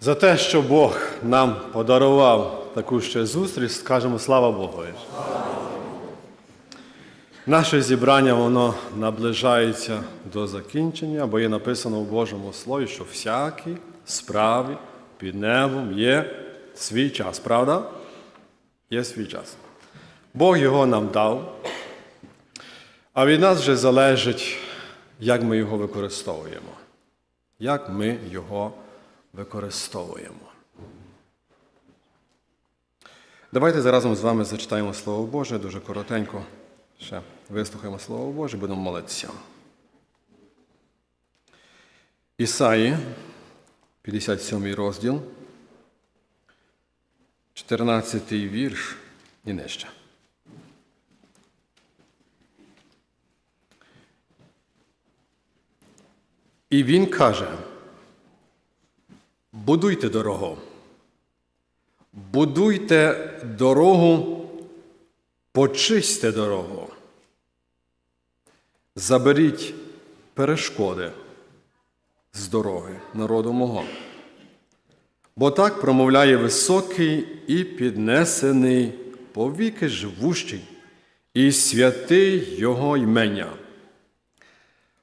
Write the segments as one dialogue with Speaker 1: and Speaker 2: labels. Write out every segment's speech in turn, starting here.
Speaker 1: За те, що Бог нам подарував таку ще зустріч, скажемо слава Богу. Наше зібрання воно наближається до закінчення, бо є написано в Божому Слові, що всякій справі під небом є свій час, правда? Є свій час. Бог його нам дав, а від нас вже залежить, як ми його використовуємо. Як ми його використовуємо. Давайте заразом з вами зачитаємо Слово Боже, дуже коротенько. Ще вислухаємо Слово Боже, будемо молитися. Ісаї, 57 розділ, 14 вірш і нижче. І він каже: будуйте дорогу, будуйте дорогу, почистьте дорогу, заберіть перешкоди з дороги народу мого. Бо так промовляє високий і піднесений, повіки живущий, і святий Його ймення.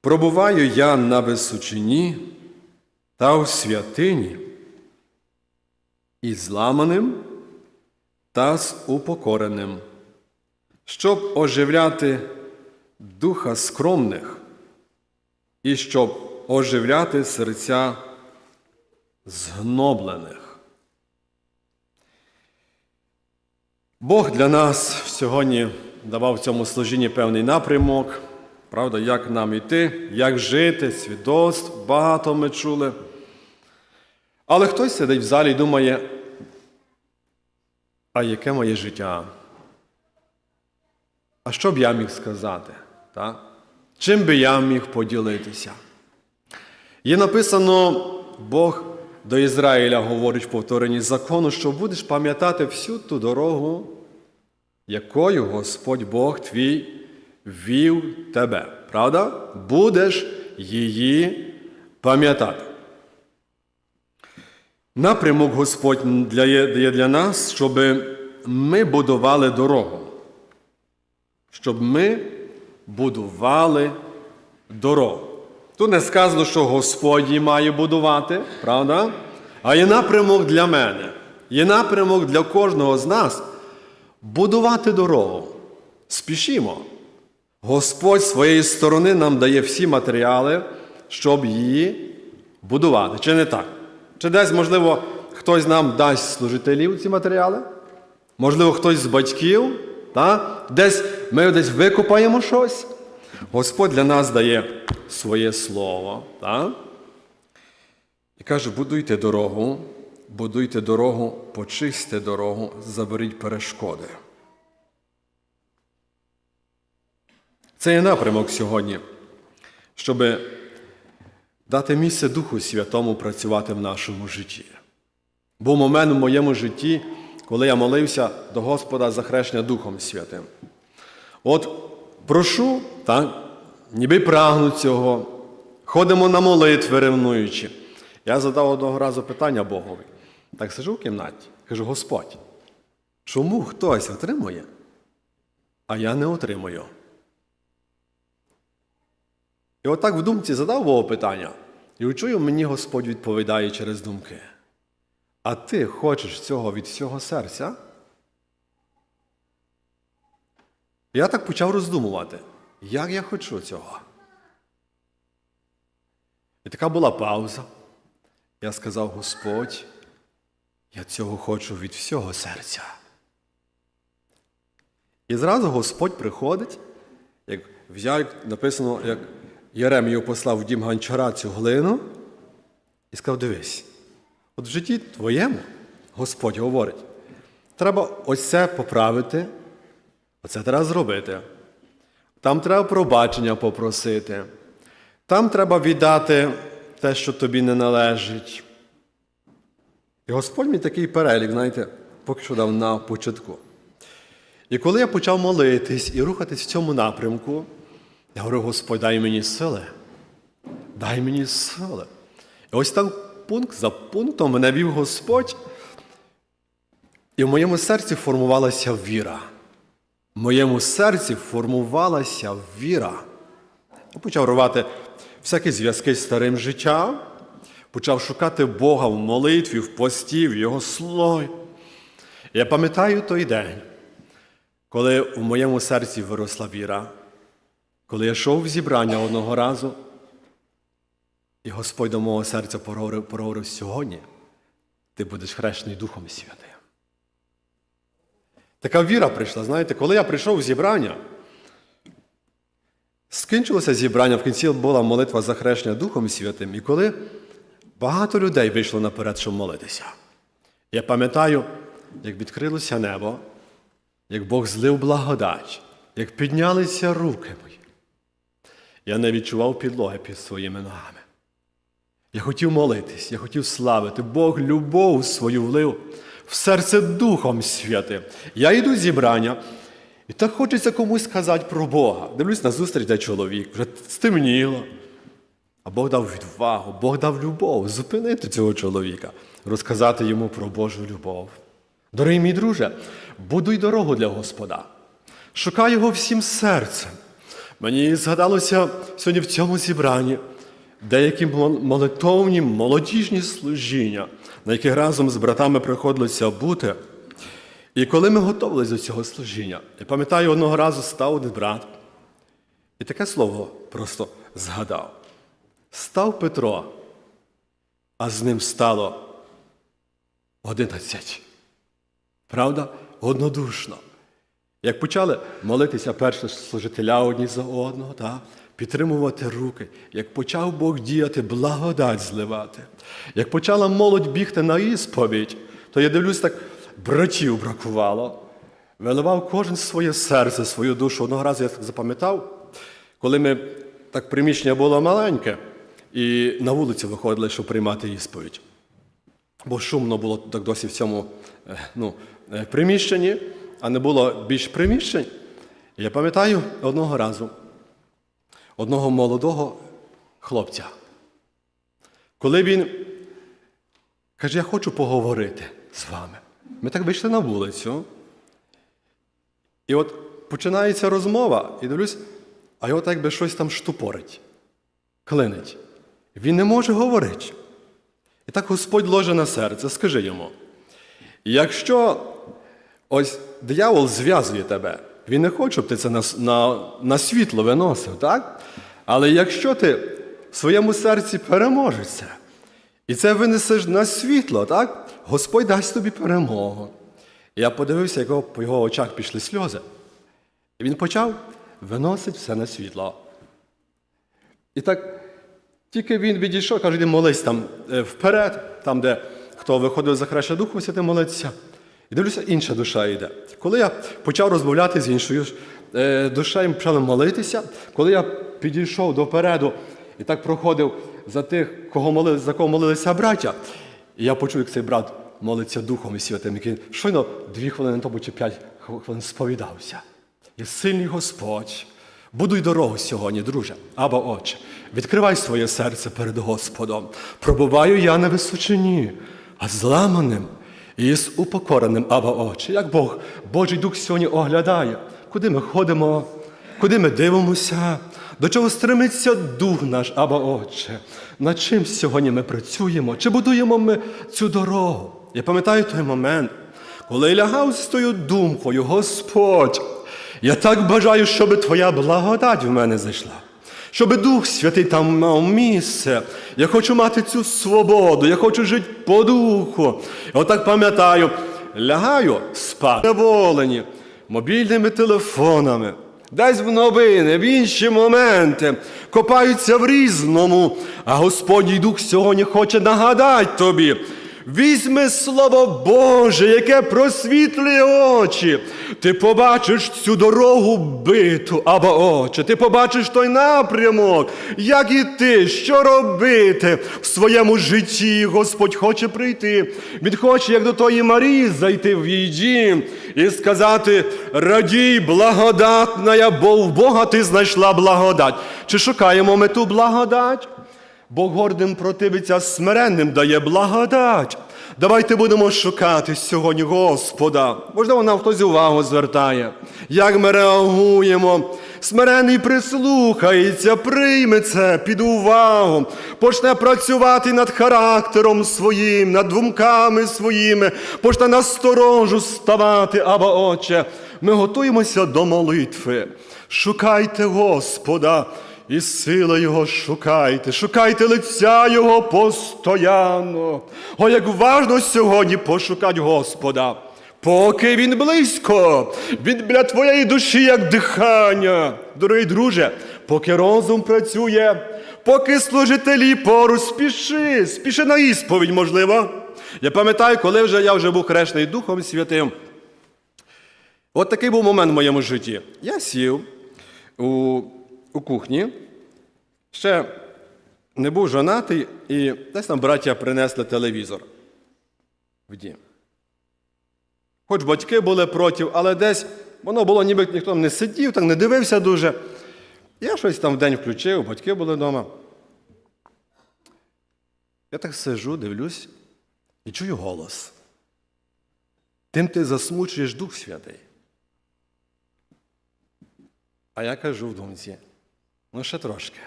Speaker 1: Пробуваю я на височині та у святині, і зламаним та з упокореним, щоб оживляти духа скромних і щоб оживляти серця згноблених. Бог для нас сьогодні давав в цьому служінні певний напрямок, правда, як нам йти, як жити, свідоцтв, багато ми чули. Але хтось сидить в залі і думає, а яке моє життя? А що б я міг сказати? Так? Чим би я міг поділитися? Є написано, Бог до Ізраїля говорить в повторенні закону, що будеш пам'ятати всю ту дорогу, якою Господь Бог твій вів тебе. Правда? Будеш її пам'ятати. Напрямок Господь дає для нас, щоб ми будували дорогу. Щоб ми будували дорогу. Тут не сказано, що Господь її має будувати, правда? А є напрямок для мене. Є напрямок для кожного з нас будувати дорогу. Спішімо. Господь своєї сторони нам дає всі матеріали, щоб її будувати. Чи не так? Чи десь, можливо, хтось нам дасть служителів ці матеріали? Можливо, хтось з батьків? Та? Десь ми десь викопаємо щось. Господь для нас дає своє слово. Та? І каже: будуйте дорогу, будуйте дорогу, почисьте дорогу, заберіть перешкоди. Це є напрямок сьогодні, щоб дати місце Духу Святому працювати в нашому житті. Був момент в моєму житті, коли я молився до Господа за хрещення Духом Святим. От прошу, так, ніби прагну цього, ходимо на молитви ревнуючи. Я задав одного разу питання Богові. Так сижу в кімнаті, кажу: Господь, чому хтось отримує, а я не отримую? І отак в думці задав Богу питання, і чую, мені Господь відповідає через думки. А ти хочеш цього від всього серця? Я так почав роздумувати, як я хочу цього. І така була пауза. Я сказав, Господь, я цього хочу від всього серця. І зразу Господь приходить, як взяв, написано, як Єремію послав в дім гончара цю глину і сказав: дивись, от в житті твоєму Господь говорить, треба ось це поправити, оце треба зробити. Там треба пробачення попросити, там треба віддати те, що тобі не належить. І Господь мені такий перелік, знаєте, поки що дав на початку. І коли я почав молитись і рухатись в цьому напрямку, я говорю, Господь, дай мені сили. Дай мені сили. І ось так пункт за пунктом мене вів Господь. І в моєму серці формувалася віра. В моєму серці формувалася віра. Я почав рвати всякі зв'язки з старим життям, почав шукати Бога в молитві, в пості, в Його слові. Я пам'ятаю той день, коли в моєму серці виросла віра, коли я йшов в зібрання одного разу, і Господь до мого серця проговорив, проговорив сьогодні, ти будеш хрещений Духом Святим. Така віра прийшла, знаєте, коли я прийшов в зібрання, скінчилося зібрання, в кінці була молитва за хрещення Духом Святим, і коли багато людей вийшло наперед, щоб молитися. Я пам'ятаю, як відкрилося небо, як Бог злив благодать, як піднялися руки мої. Я не відчував підлоги під своїми ногами. Я хотів молитись, я хотів славити. Бог любов свою влив в серце Духом Святим. Я йду зібрання, і так хочеться комусь сказати про Бога. Дивлюсь на зустріч, де чоловік, вже стемніло. А Бог дав відвагу, Бог дав любов зупинити цього чоловіка, розказати йому про Божу любов. Дорогий мій друже, будуй дорогу для Господа. Шукай його всім серцем. Мені згадалося сьогодні в цьому зібранні деякі молитовні, молодіжні служіння, на яких разом з братами приходилося бути. І коли ми готувалися до цього служіння, я пам'ятаю, одного разу став один брат, і таке слово просто згадав. Став Петро, а з ним стало одинадцять. Правда? Однодушно. Як почали молитися перші служителя одні за одного, так? підтримувати руки, як почав Бог діяти, благодать зливати, як почала молодь бігти на ісповідь, то я дивлюсь, так братів бракувало. Виливав кожен своє серце, свою душу. Одного разу я запам'ятав, коли ми так приміщення було маленьке, і на вулицю виходили, щоб приймати ісповідь. Бо шумно було так досі в цьому е, ну, е, приміщенні, а не було більш приміщень. Я пам'ятаю одного разу одного молодого хлопця, коли він каже, я хочу поговорити з вами. Ми так вийшли на вулицю. І от починається розмова, і дивлюсь, а його так якби щось там штупорить, клинить. Він не може говорити. І так Господь ложе на серце, скажи йому. Якщо ось диявол зв'язує тебе, він не хоче, щоб ти це на, на, на світло виносив, так? Але якщо ти в своєму серці переможеш це, і це винесеш на світло, так? Господь дасть тобі перемогу. Я подивився, як по його очах пішли сльози. І він почав виносити все на світло. І так тільки він відійшов, каже, молись там е, вперед, там, де хто виходив за хреща Духу Святим молитися. І дивлюся, інша душа йде. Коли я почав розмовляти з іншою е, душею, почали молитися, коли я підійшов допереду і так проходив за тих, кого молили, за кого молилися браття, і я почув, як цей брат молиться Духом і Святим, який щойно дві хвилини тому чи п'ять хвилин сповідався. Є сильний Господь. Будуй дорогу сьогодні, друже, або Отче. Відкривай своє серце перед Господом. Пробуваю я на височині, а зламаним і з упокореним, або Отче. Як Бог, Божий Дух сьогодні оглядає, куди ми ходимо, куди ми дивимося, до чого стремиться Дух наш, або Отче. Над чим сьогодні ми працюємо? Чи будуємо ми цю дорогу? Я пам'ятаю той момент, коли лягав з тою думкою, Господь. Я так бажаю, щоб Твоя благодать в мене зайшла, щоб Дух Святий там мав місце. Я хочу мати цю свободу, я хочу жити по духу. Отак пам'ятаю, лягаю спати волені мобільними телефонами, десь в новини, в інші моменти, копаються в різному, а Господній Дух сьогодні хоче нагадати тобі. Візьми Слово Боже, яке просвітлює очі. Ти побачиш цю дорогу биту або очі. Ти побачиш той напрямок, як іти, що робити в своєму житті. Господь хоче прийти. Він хоче, як до тої Марії, зайти в її дім і сказати: радій, благодатна, бо в Бога ти знайшла благодать. Чи шукаємо ми ту благодать?
Speaker 2: Бог гордим противиться, смиренним дає благодать. Давайте будемо шукати сьогодні Господа. Можливо, нам хтось увагу звертає. Як ми реагуємо? Смирений прислухається, прийме це під увагу, почне працювати над характером своїм, над думками своїми, почне насторожу ставати, або Отче. Ми готуємося до молитви. Шукайте Господа і сила Його шукайте, шукайте лиця Його постоянно. О, як важно сьогодні пошукати Господа. Поки він близько, він біля твоєї душі, як дихання. Дорогий друже, поки розум працює, поки служителі поруч спіши, спіши на ісповідь, можливо. Я пам'ятаю, коли вже я вже був хрещений Духом Святим. От такий був момент в моєму житті. Я сів у, у кухні, ще не був жонатий, і десь там браття принесли телевізор в дім. Хоч батьки були проти, але десь воно було, ніби ніхто не сидів, так не дивився дуже. Я щось там в день включив, батьки були вдома. Я так сижу, дивлюсь і чую голос. Тим ти засмучуєш Дух Святий. А я кажу в думці, ну ще трошки.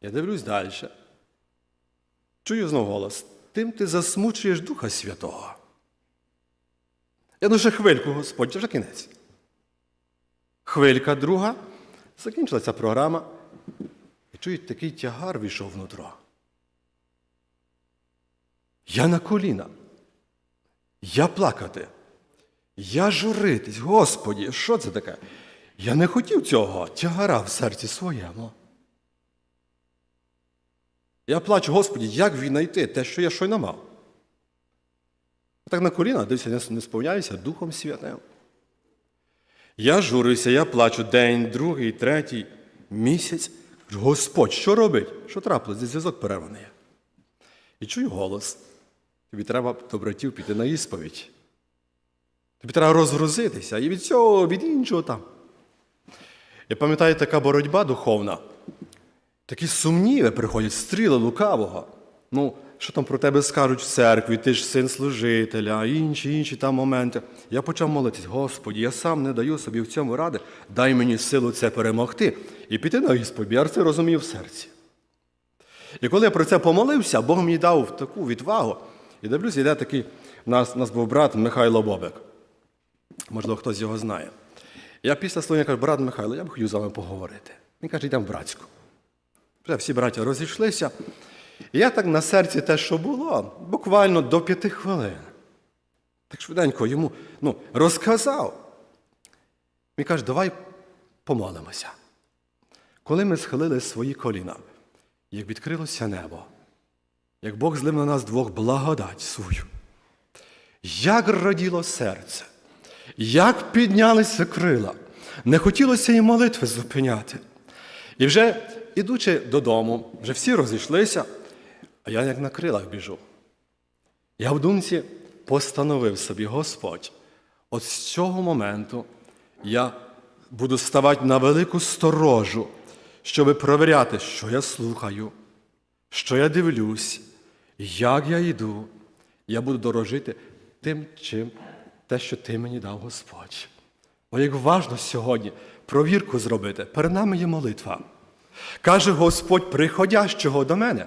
Speaker 2: Я дивлюсь далі. Чую знов голос. Тим ти засмучуєш Духа Святого. Я ну хвильку, Господь, це вже кінець. Хвилька друга. Закінчилася програма. І чую, такий тягар війшов внутро. Я на коліна. Я плакати. Я журитись, Господі, що це таке? Я не хотів цього тягара в серці своєму. Я плачу, Господі, як він знайти те, що я щойно мав? Так на коліна дився, не- сповняюся Духом Святим. Я журюся, я плачу день, другий, третій, місяць. Господь, що робить? Що трапилось? Зв'язок перерваний. І чую голос. Тобі треба до братів піти на ісповідь. Тобі треба розгрузитися і від цього, від іншого там. Я пам'ятаю, така боротьба духовна. Такі сумніви приходять, стріли лукавого. Ну, що там про тебе скажуть в церкві, ти ж син служителя, інші, інші там моменти. Я почав молитись, Господі, я сам не даю собі в цьому ради, дай мені силу це перемогти і піти на Господь. Я це розумів в серці. І коли я про це помолився, Бог мені дав таку відвагу. І дивлюсь, іде такий, у нас, у нас був брат Михайло Бобик. Можливо, хтось його знає. Я після слова кажу, брат Михайло, я б хотів з вами поговорити. Він каже, йдемо в братську. Вже всі браття розійшлися. І я так на серці те, що було, буквально до п'яти хвилин. Так швиденько йому ну, розказав. Він каже, давай помолимося. Коли ми схилили свої коліна, як відкрилося небо, як Бог злив на нас двох благодать свою, як раділо серце, як піднялися крила, не хотілося і молитви зупиняти. І вже, ідучи додому, вже всі розійшлися, а я як на крилах біжу. Я в думці постановив собі, Господь, от з цього моменту я буду ставати на велику сторожу, щоб провіряти, що я слухаю, що я дивлюсь, як я йду. Я буду дорожити тим, чим те, що ти мені дав Господь. О, як важно сьогодні провірку зробити. Перед нами є молитва. Каже Господь, приходящого до мене.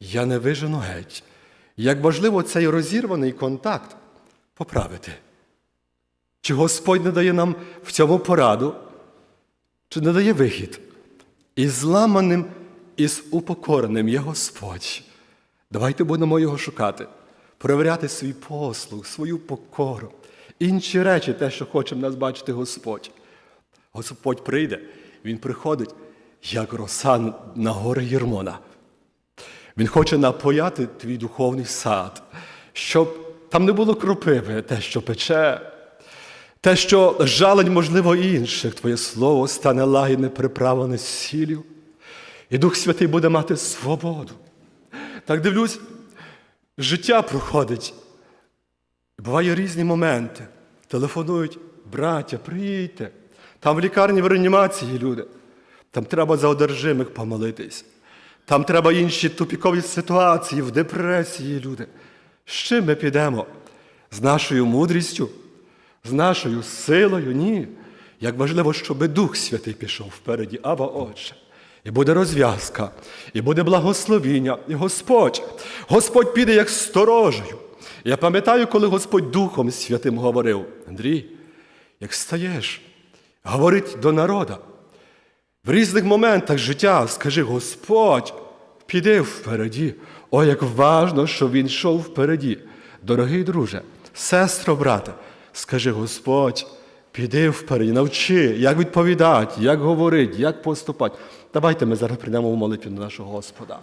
Speaker 2: Я не вижену геть. Як важливо цей розірваний контакт поправити. Чи Господь не дає нам в цьому пораду, чи не дає вихід? І зламаним, і з упокореним є Господь. Давайте будемо його шукати, перевіряти свій послуг, свою покору, інші речі, те, що хоче в нас бачити Господь. Господь прийде, Він приходить, як роса на гори Єрмона. Він хоче напояти твій духовний сад, щоб там не було кропиви, те, що пече, те, що жалень, можливо, інших, твоє слово стане лагідне, приправлене сіллю, і Дух Святий буде мати свободу. Так дивлюсь, життя проходить. Буває різні моменти. Телефонують, браття, приїдьте. Там в лікарні в реанімації люди. Там треба за одержимих помолитись. Там треба інші тупікові ситуації, в депресії, люди. З чим ми підемо? З нашою мудрістю, з нашою силою? Ні. Як важливо, щоб Дух Святий пішов впереді, Аба Отче. І буде розв'язка, і буде благословіння, і Господь. Господь піде як сторожею. Я пам'ятаю, коли Господь Духом Святим говорив: Андрій, як стаєш, говорить до народа. В різних моментах життя скажи, Господь, піди впереді. О, як важно, що він йшов впереді. Дорогий друже, сестро, брате, скажи, Господь, піди впереді, навчи, як відповідати, як говорити, як поступати. Давайте ми зараз прийдемо в молитві до нашого Господа.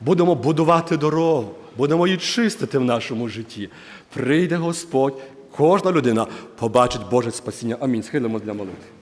Speaker 2: Будемо будувати дорогу, будемо її чистити в нашому житті. Прийде Господь, кожна людина побачить Боже спасіння. Амінь. Схилимо для молитви.